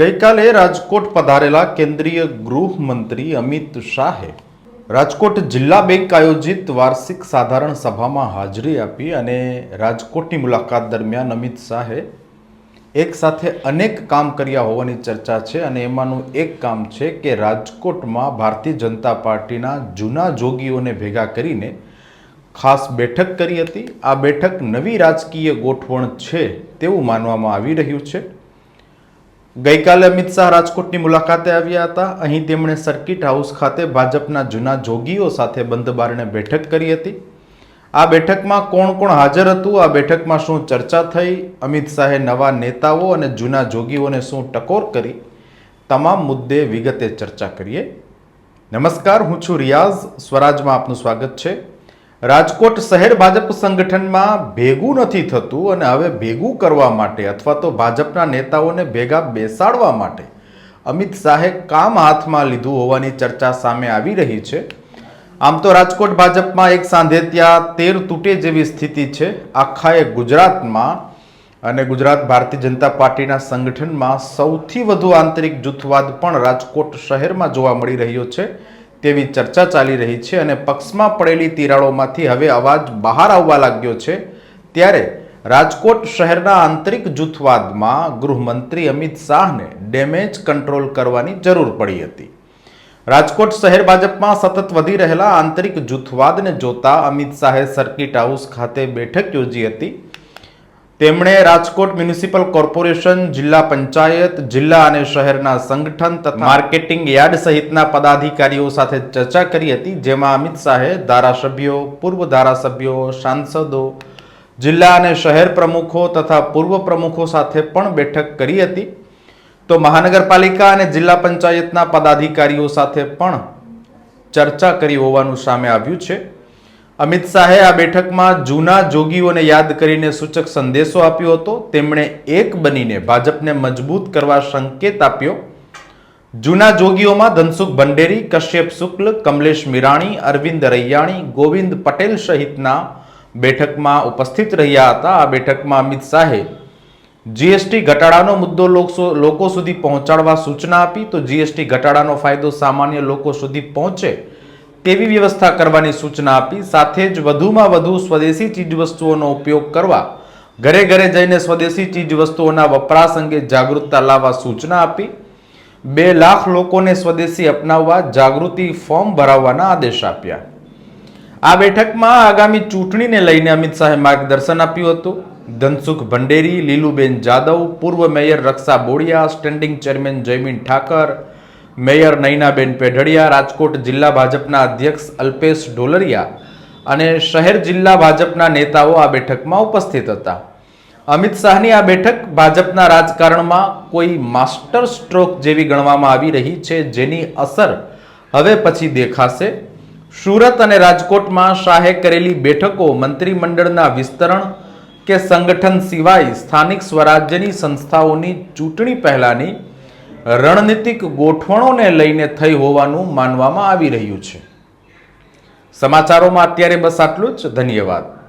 ગઈકાલે રાજકોટ પધારેલા કેન્દ્રીય ગૃહમંત્રી અમિત શાહે રાજકોટ જિલ્લા બેંક આયોજિત વાર્ષિક સાધારણ સભામાં હાજરી આપી અને રાજકોટની મુલાકાત દરમિયાન અમિત શાહે એક સાથે અનેક કામ કર્યા હોવાની ચર્ચા છે અને એમાંનું એક કામ છે કે રાજકોટમાં ભારતીય જનતા પાર્ટીના જૂના જોગીઓને ભેગા કરીને ખાસ બેઠક કરી હતી. આ બેઠક નવી રાજકીય ગોઠવણ છે તેવું માનવામાં આવી રહ્યું છે. ગઈકાલે અમિત શાહ રાજકોટની મુલાકાતે આવ્યા હતા. અહીં તેમણે સર્કિટ હાઉસ ખાતે ભાજપના જૂના જોગીઓ સાથે બંધબારણે બેઠક કરી હતી. આ બેઠકમાં કોણ કોણ હાજર હતું? આ બેઠકમાં શું ચર્ચા થઈ? અમિત શાહે નવા નેતાઓ અને જૂના જોગીઓને શું ટકોર કરી? તમામ મુદ્દે વિગતે ચર્ચા કરીએ. નમસ્કાર, હું છું રિયાઝ. સ્વરાજમાં આપનું સ્વાગત છે. રાજકોટ શહેર ભાજપ સંગઠનમાં ભેગું નથી થતું અને હવે ભેગું કરવા માટે અથવા તો ભાજપના નેતાઓને ભેગા બેસાડવા માટે અમિત શાહે કામ હાથમાં લીધું હોવાની ચર્ચા સામે આવી રહી છે. આમ તો રાજકોટ ભાજપમાં એક સાંધે ત્યાં તેર તૂટે જેવી સ્થિતિ છે. આખાએ ગુજરાતમાં અને ગુજરાત ભારતીય જનતા પાર્ટીના સંગઠનમાં સૌથી વધુ આંતરિક જૂથવાદ પણ રાજકોટ શહેરમાં જોવા મળી રહ્યો છે. તેવી ચર્ચા ચાલી રહી છે અને પક્ષમાં પડેલી તિરાડોમાંથી હવે અવાજ બહાર આવવા લાગ્યો છે. ત્યારે રાજકોટ શહેરના આંતરિક જૂથવાદમાં ગૃહમંત્રી અમિત શાહને ડેમેજ કંટ્રોલ કરવાની જરૂર પડી હતી. રાજકોટ શહેર ભાજપમાં સતત વધી રહેલા આંતરિક જૂથવાદને જોતા અમિત શાહે સર્કિટ હાઉસ ખાતે બેઠક યોજી હતી. તેમણે રાજકોટ મ્યુનિસિપલ કોર્પોરેશન, જિલ્લા પંચાયત, જિલ્લા અને શહેરના સંગઠન તથા માર્કેટિંગ યાર્ડ સહિતના પદાધિકારીઓ સાથે ચર્ચા કરી હતી, જેમાં અમિત શાહે ધારાસભ્યો, પૂર્વ ધારાસભ્યો, સાંસદો, જિલ્લા અને શહેર પ્રમુખો તથા પૂર્વ પ્રમુખો સાથે પણ બેઠક કરી હતી. તો મહાનગરપાલિકા અને જિલ્લા પંચાયતના પદાધિકારીઓ સાથે પણ ચર્ચા કરી હોવાનું સામે આવ્યું છે. અમિત શાહે આ બેઠકમાં જૂના જોગીઓને યાદ કરીને સૂચક સંદેશો આપ્યો હતો. તેમણે એક બનીને ભાજપને મજબૂત કરવા સંકેત આપ્યો. જૂના જોગીઓમાં ધનસુખ ભંડેરી, કશ્યપ શુક્લ, કમલેશ મિરાણી, અરવિંદ રૈયાણી, ગોવિંદ પટેલ સહિતના બેઠકમાં ઉપસ્થિત રહ્યા હતા. આ બેઠકમાં અમિત શાહે જીએસટી ઘટાડાનો મુદ્દો લોકો સુધી પહોંચાડવા સૂચના આપી. તો જીએસટી ઘટાડાનો ફાયદો સામાન્ય લોકો સુધી પહોંચે તેવી વ્યવસ્થા કરવાની સૂચના આપી, સાથે જ વધુમાં વધુ સ્વદેશી ચીજવસ્તુઓનો ઉપયોગ કરવા, ઘરે ઘરે જઈને સ્વદેશી ચીજવસ્તુઓના વપરાશ અંગે જાગૃતતા લાવવા સૂચના આપી, બે લાખ લોકોને સ્વદેશી અપનાવવા જાગૃતિ ફોર્મ ભરાવવાના આદેશ આપ્યા. આ બેઠકમાં આગામી ચૂંટણીને લઈને અમિત શાહે માર્ગદર્શન આપ્યું હતું. ધનસુખ ભંડેરી, લીલુબેન જાદવ, પૂર્વ mayor Raksha Bodiya, standing chairman Jaimin Thakar mayor Nainaben Pedhadiya, Rajkot જિલ્લા ભાજપના અધ્યક્ષ અલ્પેશ ઢોલરિયા અને શહેર જિલ્લા ભાજપના નેતાઓ આ બેઠકમાં ઉપસ્થિત હતા. અમિત શાહની આ બેઠક ભાજપના રાજકારણમાં કોઈ માસ્ટર સ્ટ્રોક જેવી ગણવામાં આવી રહી છે જેની અસર હવે પછી દેખાશે. સુરત અને રાજકોટમાં શાહે કરેલી બેઠકો મંત્રીમંડળના વિસ્તરણ કે સંગઠન સિવાય સ્થાનિક સ્વરાજ્યની સંસ્થાઓની ચૂંટણી પહેલાની રણનીતિક ગોઠવણોને લઈને થઈ હોવાનું માનવામાં આવી રહ્યું છે. સમાચારોમાં અત્યારે બસ આટલું જ. ધન્યવાદ.